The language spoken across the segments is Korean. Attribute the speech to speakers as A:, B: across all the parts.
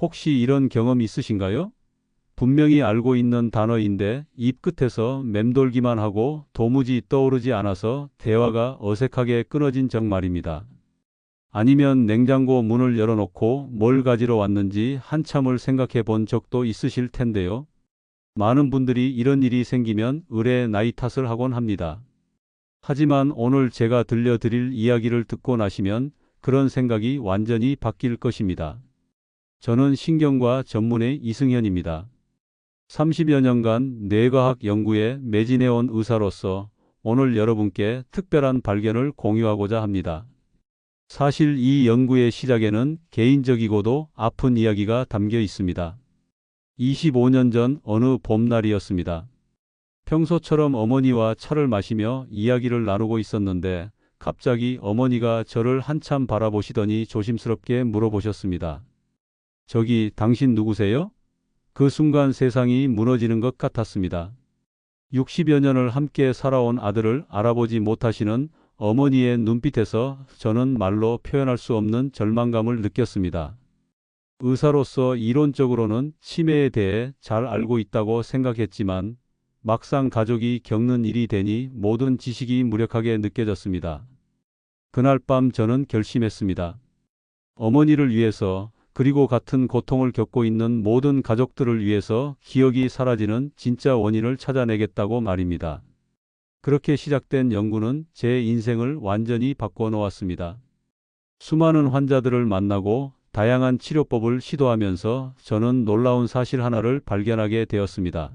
A: 혹시 이런 경험 있으신가요? 분명히 알고 있는 단어인데 입 끝에서 맴돌기만 하고 도무지 떠오르지 않아서 대화가 어색하게 끊어진 적 말입니다. 아니면 냉장고 문을 열어놓고 뭘 가지러 왔는지 한참을 생각해 본 적도 있으실 텐데요. 많은 분들이 이런 일이 생기면 의뢰 나이 탓을 하곤 합니다. 하지만 오늘 제가 들려드릴 이야기를 듣고 나시면 그런 생각이 완전히 바뀔 것입니다. 저는 신경과 전문의 이승현입니다. 30여 년간 뇌과학 연구에 매진해온 의사로서 오늘 여러분께 특별한 발견을 공유하고자 합니다. 사실 이 연구의 시작에는 개인적이고도 아픈 이야기가 담겨 있습니다. 25년 전 어느 봄날이었습니다. 평소처럼 어머니와 차를 마시며 이야기를 나누고 있었는데 갑자기 어머니가 저를 한참 바라보시더니 조심스럽게 물어보셨습니다. 저기 당신 누구세요? 그 순간 세상이 무너지는 것 같았습니다. 60여 년을 함께 살아온 아들을 알아보지 못하시는 어머니의 눈빛에서 저는 말로 표현할 수 없는 절망감을 느꼈습니다. 의사로서 이론적으로는 치매에 대해 잘 알고 있다고 생각했지만 막상 가족이 겪는 일이 되니 모든 지식이 무력하게 느껴졌습니다. 그날 밤 저는 결심했습니다. 어머니를 위해서 그리고 같은 고통을 겪고 있는 모든 가족들을 위해서 기억이 사라지는 진짜 원인을 찾아내겠다고 말입니다. 그렇게 시작된 연구는 제 인생을 완전히 바꿔놓았습니다. 수많은 환자들을 만나고 다양한 치료법을 시도하면서 저는 놀라운 사실 하나를 발견하게 되었습니다.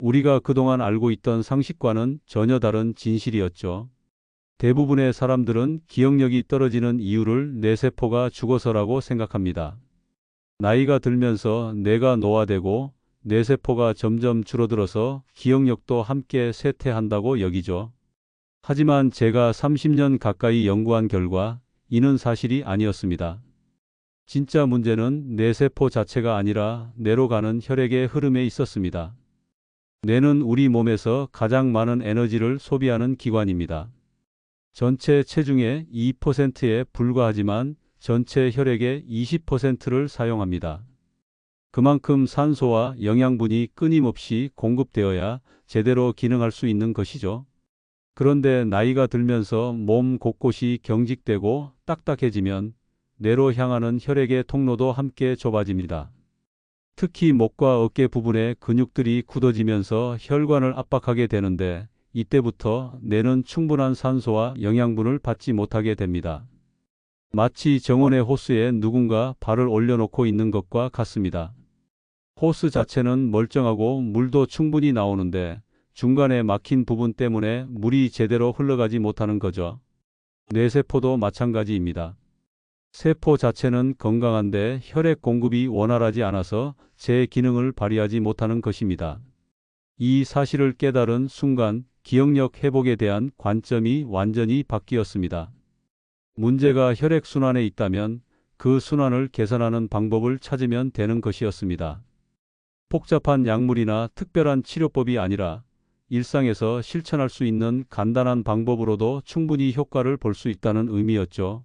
A: 우리가 그동안 알고 있던 상식과는 전혀 다른 진실이었죠. 대부분의 사람들은 기억력이 떨어지는 이유를 뇌세포가 죽어서라고 생각합니다. 나이가 들면서 뇌가 노화되고 뇌세포가 점점 줄어들어서 기억력도 함께 쇠퇴한다고 여기죠. 하지만 제가 30년 가까이 연구한 결과 이는 사실이 아니었습니다. 진짜 문제는 뇌세포 자체가 아니라 뇌로 가는 혈액의 흐름에 있었습니다. 뇌는 우리 몸에서 가장 많은 에너지를 소비하는 기관입니다. 전체 체중의 2%에 불과하지만 전체 혈액의 20%를 사용합니다. 그만큼 산소와 영양분이 끊임없이 공급되어야 제대로 기능할 수 있는 것이죠. 그런데 나이가 들면서 몸 곳곳이 경직되고 딱딱해지면 뇌로 향하는 혈액의 통로도 함께 좁아집니다. 특히 목과 어깨 부분의 근육들이 굳어지면서 혈관을 압박하게 되는데 이때부터 뇌는 충분한 산소와 영양분을 받지 못하게 됩니다. 마치 정원의 호스에 누군가 발을 올려놓고 있는 것과 같습니다. 호스 자체는 멀쩡하고 물도 충분히 나오는데 중간에 막힌 부분 때문에 물이 제대로 흘러가지 못하는 거죠. 뇌세포도 마찬가지입니다. 세포 자체는 건강한데 혈액 공급이 원활하지 않아서 제 기능을 발휘하지 못하는 것입니다. 이 사실을 깨달은 순간 기억력 회복에 대한 관점이 완전히 바뀌었습니다. 문제가 혈액순환에 있다면 그 순환을 개선하는 방법을 찾으면 되는 것이었습니다. 복잡한 약물이나 특별한 치료법이 아니라 일상에서 실천할 수 있는 간단한 방법으로도 충분히 효과를 볼 수 있다는 의미였죠.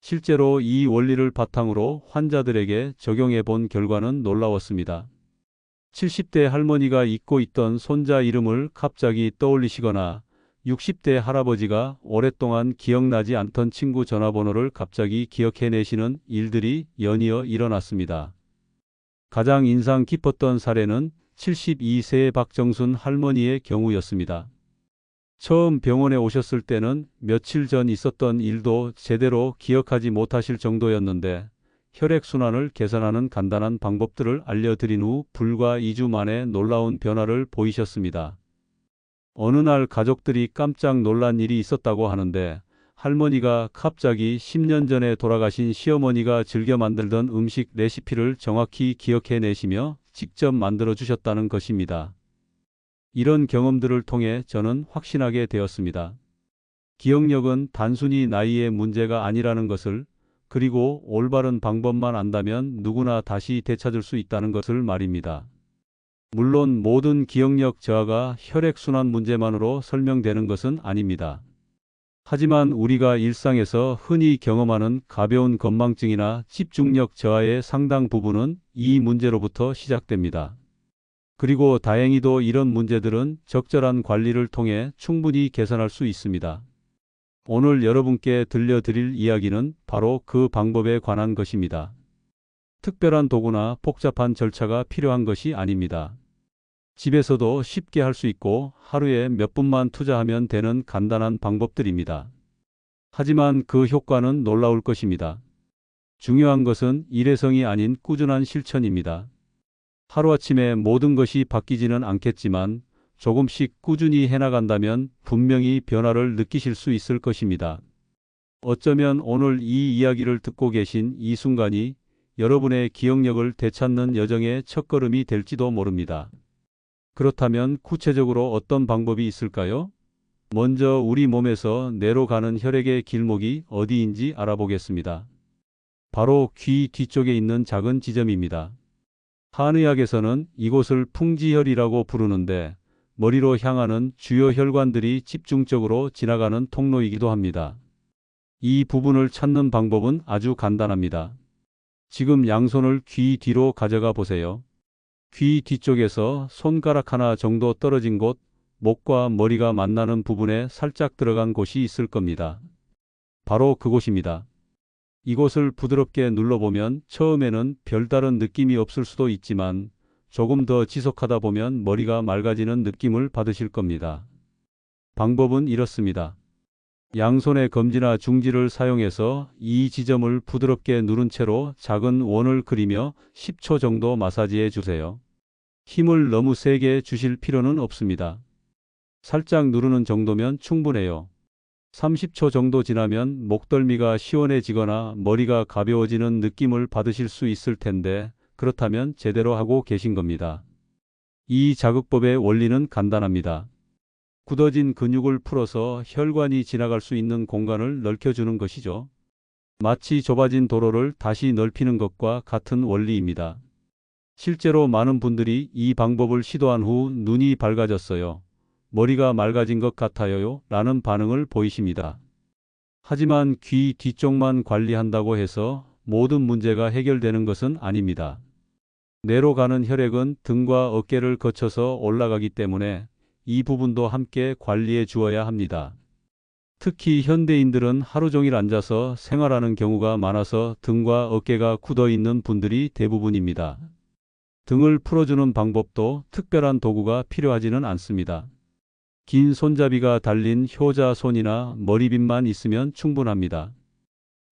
A: 실제로 이 원리를 바탕으로 환자들에게 적용해 본 결과는 놀라웠습니다. 70대 할머니가 잊고 있던 손자 이름을 갑자기 떠올리시거나 60대 할아버지가 오랫동안 기억나지 않던 친구 전화번호를 갑자기 기억해내시는 일들이 연이어 일어났습니다. 가장 인상 깊었던 사례는 72세의 박정순 할머니의 경우였습니다. 처음 병원에 오셨을 때는 며칠 전 있었던 일도 제대로 기억하지 못하실 정도였는데 혈액순환을 개선하는 간단한 방법들을 알려드린 후 불과 2주 만에 놀라운 변화를 보이셨습니다. 어느 날 가족들이 깜짝 놀란 일이 있었다고 하는데 할머니가 갑자기 10년 전에 돌아가신 시어머니가 즐겨 만들던 음식 레시피를 정확히 기억해 내시며 직접 만들어 주셨다는 것입니다. 이런 경험들을 통해 저는 확신하게 되었습니다. 기억력은 단순히 나이의 문제가 아니라는 것을 그리고 올바른 방법만 안다면 누구나 다시 되찾을 수 있다는 것을 말입니다. 물론 모든 기억력 저하가 혈액순환 문제만으로 설명되는 것은 아닙니다. 하지만 우리가 일상에서 흔히 경험하는 가벼운 건망증이나 집중력 저하의 상당 부분은 이 문제로부터 시작됩니다. 그리고 다행히도 이런 문제들은 적절한 관리를 통해 충분히 개선할 수 있습니다. 오늘 여러분께 들려드릴 이야기는 바로 그 방법에 관한 것입니다. 특별한 도구나 복잡한 절차가 필요한 것이 아닙니다. 집에서도 쉽게 할 수 있고 하루에 몇 분만 투자하면 되는 간단한 방법들입니다. 하지만 그 효과는 놀라울 것입니다. 중요한 것은 일회성이 아닌 꾸준한 실천입니다. 하루아침에 모든 것이 바뀌지는 않겠지만 조금씩 꾸준히 해나간다면 분명히 변화를 느끼실 수 있을 것입니다. 어쩌면 오늘 이 이야기를 듣고 계신 이 순간이 여러분의 기억력을 되찾는 여정의 첫걸음이 될지도 모릅니다. 그렇다면 구체적으로 어떤 방법이 있을까요? 먼저 우리 몸에서 뇌로 가는 혈액의 길목이 어디인지 알아보겠습니다. 바로 귀 뒤쪽에 있는 작은 지점입니다. 한의학에서는 이곳을 풍지혈이라고 부르는데 머리로 향하는 주요 혈관들이 집중적으로 지나가는 통로이기도 합니다. 이 부분을 찾는 방법은 아주 간단합니다. 지금 양손을 귀 뒤로 가져가 보세요. 귀 뒤쪽에서 손가락 하나 정도 떨어진 곳, 목과 머리가 만나는 부분에 살짝 들어간 곳이 있을 겁니다. 바로 그곳입니다. 이곳을 부드럽게 눌러보면 처음에는 별다른 느낌이 없을 수도 있지만 조금 더 지속하다 보면 머리가 맑아지는 느낌을 받으실 겁니다. 방법은 이렇습니다. 양손의 검지나 중지를 사용해서 이 지점을 부드럽게 누른 채로 작은 원을 그리며 10초 정도 마사지해 주세요. 힘을 너무 세게 주실 필요는 없습니다. 살짝 누르는 정도면 충분해요. 30초 정도 지나면 목덜미가 시원해지거나 머리가 가벼워지는 느낌을 받으실 수 있을 텐데 그렇다면 제대로 하고 계신 겁니다. 이 자극법의 원리는 간단합니다. 굳어진 근육을 풀어서 혈관이 지나갈 수 있는 공간을 넓혀주는 것이죠. 마치 좁아진 도로를 다시 넓히는 것과 같은 원리입니다. 실제로 많은 분들이 이 방법을 시도한 후 눈이 밝아졌어요. 머리가 맑아진 것 같아요. 라는 반응을 보이십니다. 하지만 귀 뒤쪽만 관리한다고 해서 모든 문제가 해결되는 것은 아닙니다. 뇌로 가는 혈액은 등과 어깨를 거쳐서 올라가기 때문에 이 부분도 함께 관리해 주어야 합니다. 특히 현대인들은 하루 종일 앉아서 생활하는 경우가 많아서 등과 어깨가 굳어 있는 분들이 대부분입니다. 등을 풀어주는 방법도 특별한 도구가 필요하지는 않습니다. 긴 손잡이가 달린 효자손이나 머리빗만 있으면 충분합니다.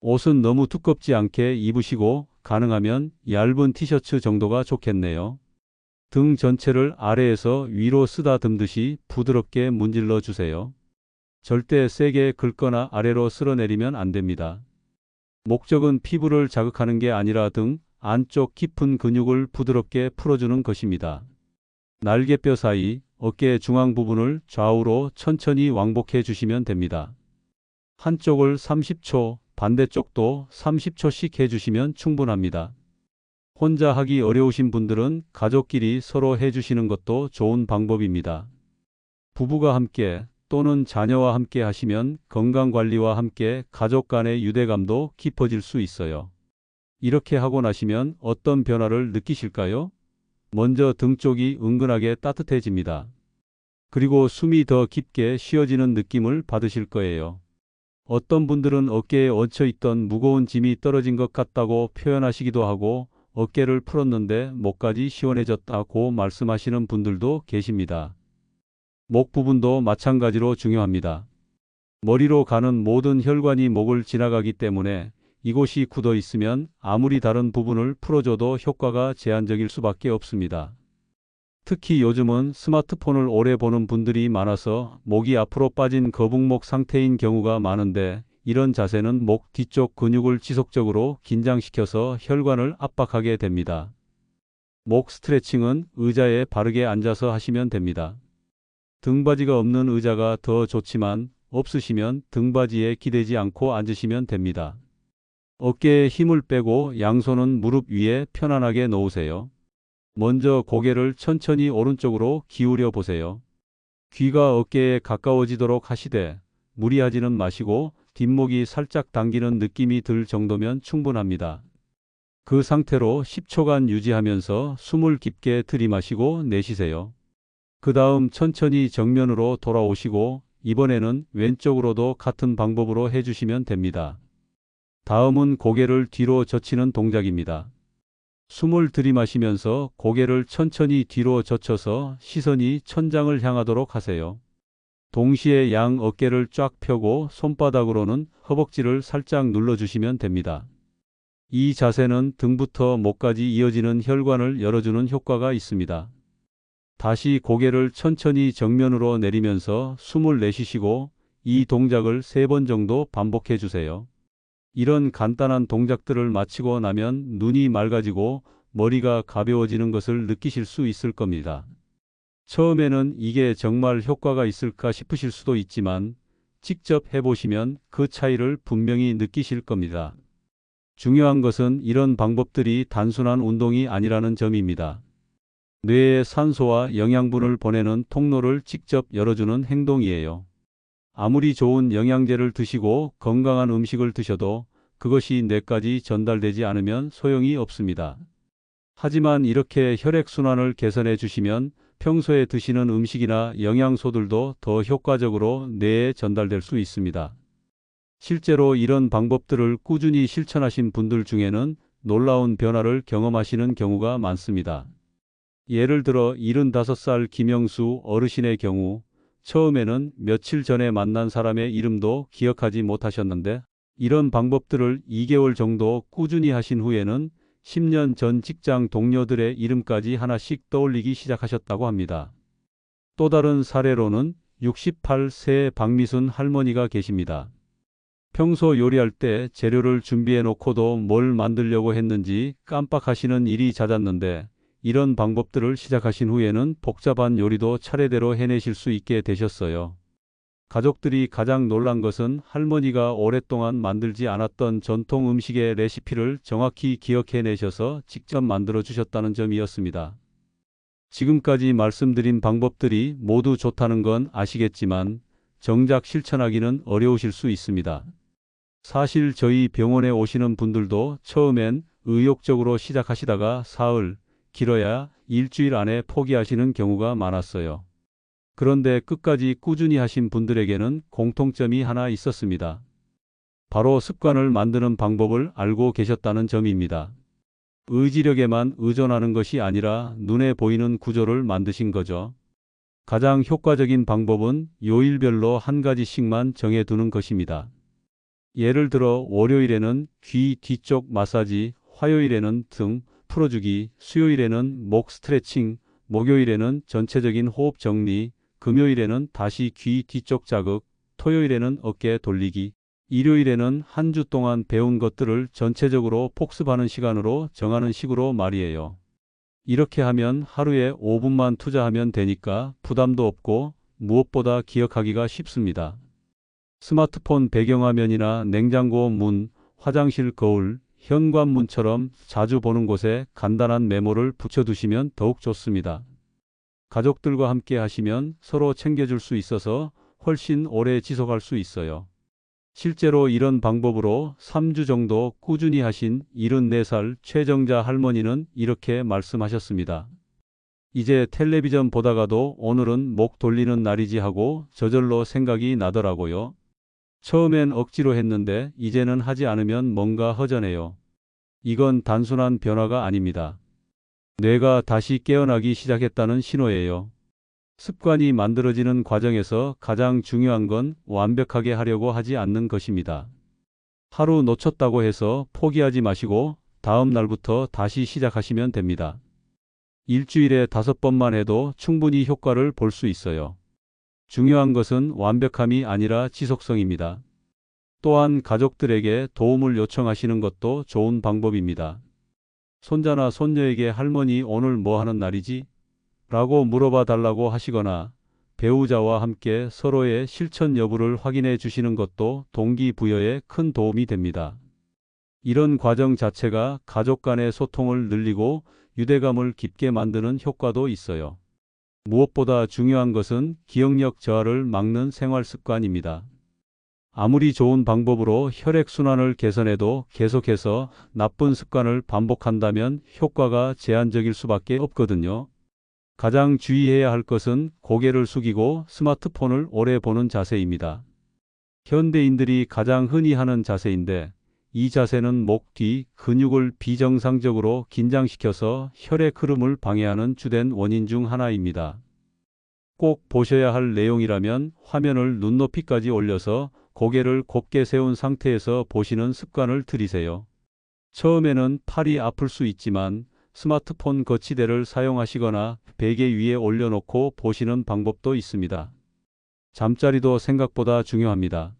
A: 옷은 너무 두껍지 않게 입으시고 가능하면 얇은 티셔츠 정도가 좋겠네요. 등 전체를 아래에서 위로 쓰다듬듯이 부드럽게 문질러 주세요. 절대 세게 긁거나 아래로 쓸어내리면 안 됩니다. 목적은 피부를 자극하는 게 아니라 등 안쪽 깊은 근육을 부드럽게 풀어주는 것입니다. 날개뼈 사이, 어깨 중앙 부분을 좌우로 천천히 왕복해 주시면 됩니다. 한쪽을 30초, 반대쪽도 30초씩 해주시면 충분합니다. 혼자 하기 어려우신 분들은 가족끼리 서로 해주시는 것도 좋은 방법입니다. 부부가 함께 또는 자녀와 함께 하시면 건강관리와 함께 가족 간의 유대감도 깊어질 수 있어요. 이렇게 하고 나시면 어떤 변화를 느끼실까요? 먼저 등 쪽이 은근하게 따뜻해집니다. 그리고 숨이 더 깊게 쉬어지는 느낌을 받으실 거예요. 어떤 분들은 어깨에 얹혀 있던 무거운 짐이 떨어진 것 같다고 표현하시기도 하고 어깨를 풀었는데 목까지 시원해졌다고 말씀하시는 분들도 계십니다. 목 부분도 마찬가지로 중요합니다. 머리로 가는 모든 혈관이 목을 지나가기 때문에 이곳이 굳어 있으면 아무리 다른 부분을 풀어줘도 효과가 제한적일 수밖에 없습니다. 특히 요즘은 스마트폰을 오래 보는 분들이 많아서 목이 앞으로 빠진 거북목 상태인 경우가 많은데 이런 자세는 목 뒤쪽 근육을 지속적으로 긴장시켜서 혈관을 압박하게 됩니다. 목 스트레칭은 의자에 바르게 앉아서 하시면 됩니다. 등받이가 없는 의자가 더 좋지만 없으시면 등받이에 기대지 않고 앉으시면 됩니다. 어깨에 힘을 빼고 양손은 무릎 위에 편안하게 놓으세요. 먼저 고개를 천천히 오른쪽으로 기울여 보세요. 귀가 어깨에 가까워지도록 하시되 무리하지는 마시고 뒷목이 살짝 당기는 느낌이 들 정도면 충분합니다. 그 상태로 10초간 유지하면서 숨을 깊게 들이마시고 내쉬세요. 그 다음 천천히 정면으로 돌아오시고 이번에는 왼쪽으로도 같은 방법으로 해주시면 됩니다. 다음은 고개를 뒤로 젖히는 동작입니다. 숨을 들이마시면서 고개를 천천히 뒤로 젖혀서 시선이 천장을 향하도록 하세요. 동시에 양 어깨를 쫙 펴고 손바닥으로는 허벅지를 살짝 눌러주시면 됩니다. 이 자세는 등부터 목까지 이어지는 혈관을 열어주는 효과가 있습니다. 다시 고개를 천천히 정면으로 내리면서 숨을 내쉬시고 이 동작을 세번 정도 반복해 주세요. 이런 간단한 동작들을 마치고 나면 눈이 맑아지고 머리가 가벼워지는 것을 느끼실 수 있을 겁니다. 처음에는 이게 정말 효과가 있을까 싶으실 수도 있지만 직접 해보시면 그 차이를 분명히 느끼실 겁니다. 중요한 것은 이런 방법들이 단순한 운동이 아니라는 점입니다. 뇌에 산소와 영양분을 보내는 통로를 직접 열어주는 행동이에요. 아무리 좋은 영양제를 드시고 건강한 음식을 드셔도 그것이 뇌까지 전달되지 않으면 소용이 없습니다. 하지만 이렇게 혈액순환을 개선해 주시면 평소에 드시는 음식이나 영양소들도 더 효과적으로 뇌에 전달될 수 있습니다. 실제로 이런 방법들을 꾸준히 실천하신 분들 중에는 놀라운 변화를 경험하시는 경우가 많습니다. 예를 들어 75살 김영수 어르신의 경우 처음에는 며칠 전에 만난 사람의 이름도 기억하지 못하셨는데 이런 방법들을 2개월 정도 꾸준히 하신 후에는 10년 전 직장 동료들의 이름까지 하나씩 떠올리기 시작하셨다고 합니다. 또 다른 사례로는 68세 박미순 할머니가 계십니다. 평소 요리할 때 재료를 준비해 놓고도 뭘 만들려고 했는지 깜빡하시는 일이 잦았는데 이런 방법들을 시작하신 후에는 복잡한 요리도 차례대로 해내실 수 있게 되셨어요. 가족들이 가장 놀란 것은 할머니가 오랫동안 만들지 않았던 전통 음식의 레시피를 정확히 기억해내셔서 직접 만들어 주셨다는 점이었습니다. 지금까지 말씀드린 방법들이 모두 좋다는 건 아시겠지만 정작 실천하기는 어려우실 수 있습니다. 사실 저희 병원에 오시는 분들도 처음엔 의욕적으로 시작하시다가 사흘, 길어야 일주일 안에 포기하시는 경우가 많았어요. 그런데 끝까지 꾸준히 하신 분들에게는 공통점이 하나 있었습니다. 바로 습관을 만드는 방법을 알고 계셨다는 점입니다. 의지력에만 의존하는 것이 아니라 눈에 보이는 구조를 만드신 거죠. 가장 효과적인 방법은 요일별로 한 가지씩만 정해두는 것입니다. 예를 들어 월요일에는 귀 뒤쪽 마사지, 화요일에는 등 풀어주기, 수요일에는 목 스트레칭, 목요일에는 전체적인 호흡 정리, 금요일에는 다시 귀 뒤쪽 자극, 토요일에는 어깨 돌리기, 일요일에는 한 주 동안 배운 것들을 전체적으로 복습하는 시간으로 정하는 식으로 말이에요. 이렇게 하면 하루에 5분만 투자하면 되니까 부담도 없고 무엇보다 기억하기가 쉽습니다. 스마트폰 배경화면이나 냉장고 문, 화장실 거울, 현관문처럼 자주 보는 곳에 간단한 메모를 붙여두시면 더욱 좋습니다. 가족들과 함께 하시면 서로 챙겨줄 수 있어서 훨씬 오래 지속할 수 있어요. 실제로 이런 방법으로 3주 정도 꾸준히 하신 74살 최정자 할머니는 이렇게 말씀하셨습니다. 이제 텔레비전 보다가도 오늘은 목 돌리는 날이지 하고 저절로 생각이 나더라고요. 처음엔 억지로 했는데 이제는 하지 않으면 뭔가 허전해요. 이건 단순한 변화가 아닙니다. 뇌가 다시 깨어나기 시작했다는 신호예요. 습관이 만들어지는 과정에서 가장 중요한 건 완벽하게 하려고 하지 않는 것입니다. 하루 놓쳤다고 해서 포기하지 마시고 다음 날부터 다시 시작하시면 됩니다. 일주일에 다섯 번만 해도 충분히 효과를 볼 수 있어요. 중요한 것은 완벽함이 아니라 지속성입니다. 또한 가족들에게 도움을 요청하시는 것도 좋은 방법입니다. 손자나 손녀에게 할머니 오늘 뭐 하는 날이지? 라고 물어봐 달라고 하시거나 배우자와 함께 서로의 실천 여부를 확인해 주시는 것도 동기부여에 큰 도움이 됩니다. 이런 과정 자체가 가족 간의 소통을 늘리고 유대감을 깊게 만드는 효과도 있어요. 무엇보다 중요한 것은 기억력 저하를 막는 생활 습관입니다. 아무리 좋은 방법으로 혈액순환을 개선해도 계속해서 나쁜 습관을 반복한다면 효과가 제한적일 수밖에 없거든요. 가장 주의해야 할 것은 고개를 숙이고 스마트폰을 오래 보는 자세입니다. 현대인들이 가장 흔히 하는 자세인데 이 자세는 목 뒤 근육을 비정상적으로 긴장시켜서 혈액 흐름을 방해하는 주된 원인 중 하나입니다. 꼭 보셔야 할 내용이라면 화면을 눈높이까지 올려서 고개를 곧게 세운 상태에서 보시는 습관을 들이세요. 처음에는 팔이 아플 수 있지만 스마트폰 거치대를 사용하시거나 베개 위에 올려놓고 보시는 방법도 있습니다. 잠자리도 생각보다 중요합니다.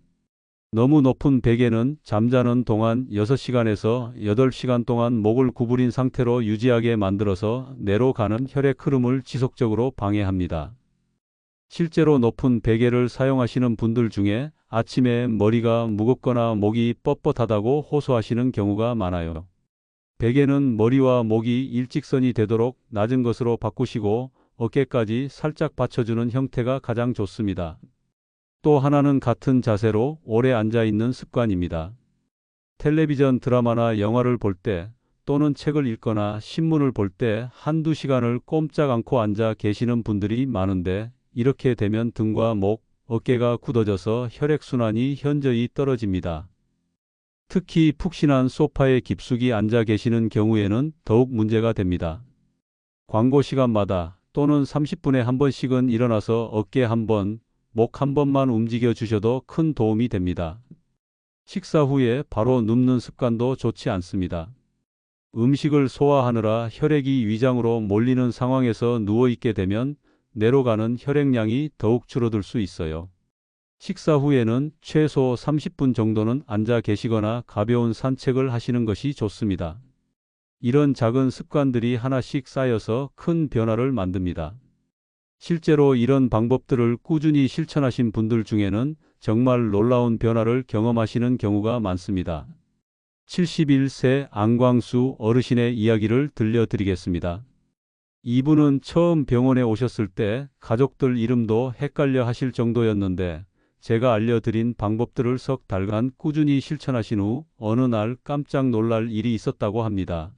A: 너무 높은 베개는 잠자는 동안 6시간에서 8시간 동안 목을 구부린 상태로 유지하게 만들어서 뇌로 가는 혈액 흐름을 지속적으로 방해합니다. 실제로 높은 베개를 사용하시는 분들 중에 아침에 머리가 무겁거나 목이 뻣뻣하다고 호소하시는 경우가 많아요. 베개는 머리와 목이 일직선이 되도록 낮은 것으로 바꾸시고 어깨까지 살짝 받쳐주는 형태가 가장 좋습니다. 또 하나는 같은 자세로 오래 앉아 있는 습관입니다. 텔레비전 드라마나 영화를 볼 때 또는 책을 읽거나 신문을 볼 때 한두 시간을 꼼짝 않고 앉아 계시는 분들이 많은데 이렇게 되면 등과 목, 어깨가 굳어져서 혈액순환이 현저히 떨어집니다. 특히 푹신한 소파에 깊숙이 앉아 계시는 경우에는 더욱 문제가 됩니다. 광고 시간마다 또는 30분에 한 번씩은 일어나서 어깨 한 번, 목 한 번만 움직여 주셔도 큰 도움이 됩니다. 식사 후에 바로 눕는 습관도 좋지 않습니다. 음식을 소화하느라 혈액이 위장으로 몰리는 상황에서 누워 있게 되면 뇌로 가는 혈액량이 더욱 줄어들 수 있어요. 식사 후에는 최소 30분 정도는 앉아 계시거나 가벼운 산책을 하시는 것이 좋습니다. 이런 작은 습관들이 하나씩 쌓여서 큰 변화를 만듭니다. 실제로 이런 방법들을 꾸준히 실천하신 분들 중에는 정말 놀라운 변화를 경험하시는 경우가 많습니다. 71세 안광수 어르신의 이야기를 들려드리겠습니다. 이분은 처음 병원에 오셨을 때 가족들 이름도 헷갈려 하실 정도였는데 제가 알려드린 방법들을 석 달간 꾸준히 실천하신 후 어느 날 깜짝 놀랄 일이 있었다고 합니다.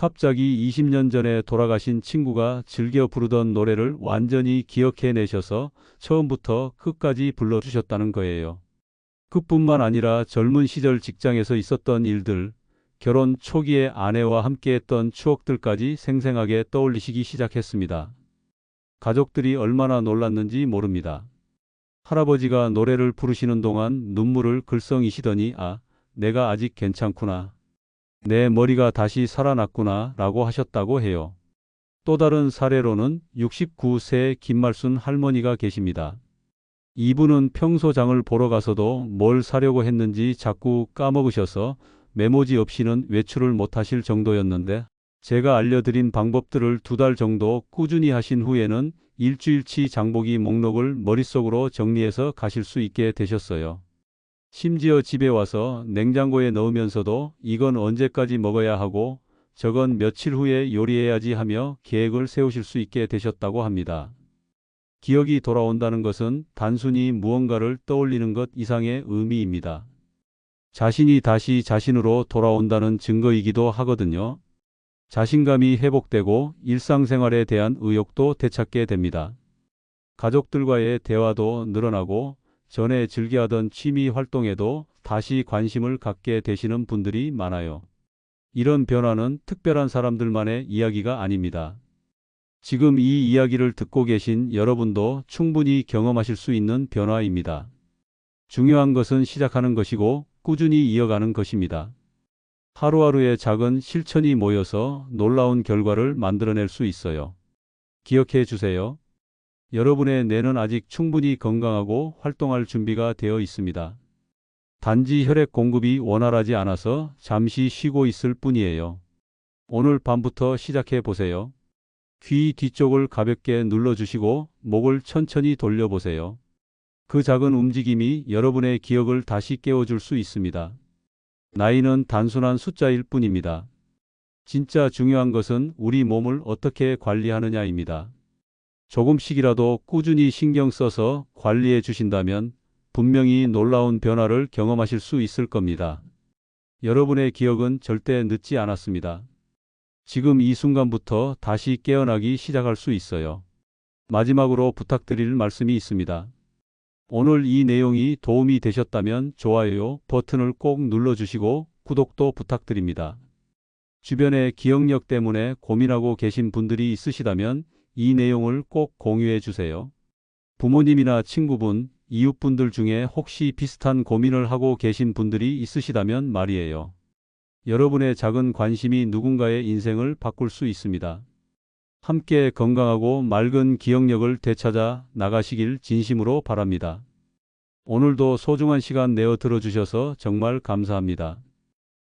A: 갑자기 20년 전에 돌아가신 친구가 즐겨 부르던 노래를 완전히 기억해내셔서 처음부터 끝까지 불러주셨다는 거예요. 그뿐만 아니라 젊은 시절 직장에서 있었던 일들, 결혼 초기에 아내와 함께 했던 추억들까지 생생하게 떠올리시기 시작했습니다. 가족들이 얼마나 놀랐는지 모릅니다. 할아버지가 노래를 부르시는 동안 눈물을 글썽이시더니 아, 내가 아직 괜찮구나. 내 머리가 다시 살아났구나 라고 하셨다고 해요. 또 다른 사례로는 69세 김말순 할머니가 계십니다. 이분은 평소 장을 보러 가서도 뭘 사려고 했는지 자꾸 까먹으셔서 메모지 없이는 외출을 못하실 정도였는데 제가 알려드린 방법들을 두 달 정도 꾸준히 하신 후에는 일주일치 장보기 목록을 머릿속으로 정리해서 가실 수 있게 되셨어요. 심지어 집에 와서 냉장고에 넣으면서도 이건 언제까지 먹어야 하고 저건 며칠 후에 요리해야지 하며 계획을 세우실 수 있게 되셨다고 합니다. 기억이 돌아온다는 것은 단순히 무언가를 떠올리는 것 이상의 의미입니다. 자신이 다시 자신으로 돌아온다는 증거이기도 하거든요. 자신감이 회복되고 일상생활에 대한 의욕도 되찾게 됩니다. 가족들과의 대화도 늘어나고 전에 즐겨하던 취미 활동에도 다시 관심을 갖게 되시는 분들이 많아요. 이런 변화는 특별한 사람들만의 이야기가 아닙니다. 지금 이 이야기를 듣고 계신 여러분도 충분히 경험하실 수 있는 변화입니다. 중요한 것은 시작하는 것이고 꾸준히 이어가는 것입니다. 하루하루의 작은 실천이 모여서 놀라운 결과를 만들어낼 수 있어요. 기억해 주세요. 여러분의 뇌는 아직 충분히 건강하고 활동할 준비가 되어 있습니다. 단지 혈액 공급이 원활하지 않아서 잠시 쉬고 있을 뿐이에요. 오늘 밤부터 시작해 보세요. 귀 뒤쪽을 가볍게 눌러주시고 목을 천천히 돌려보세요. 그 작은 움직임이 여러분의 기억을 다시 깨워줄 수 있습니다. 나이는 단순한 숫자일 뿐입니다. 진짜 중요한 것은 우리 몸을 어떻게 관리하느냐입니다. 조금씩이라도 꾸준히 신경 써서 관리해 주신다면 분명히 놀라운 변화를 경험하실 수 있을 겁니다. 여러분의 기억은 절대 늦지 않았습니다. 지금 이 순간부터 다시 깨어나기 시작할 수 있어요. 마지막으로 부탁드릴 말씀이 있습니다. 오늘 이 내용이 도움이 되셨다면 좋아요 버튼을 꼭 눌러주시고 구독도 부탁드립니다. 주변의 기억력 때문에 고민하고 계신 분들이 있으시다면 이 내용을 꼭 공유해 주세요. 부모님이나 친구분, 이웃분들 중에 혹시 비슷한 고민을 하고 계신 분들이 있으시다면 말이에요. 여러분의 작은 관심이 누군가의 인생을 바꿀 수 있습니다. 함께 건강하고 맑은 기억력을 되찾아 나가시길 진심으로 바랍니다. 오늘도 소중한 시간 내어 들어주셔서 정말 감사합니다.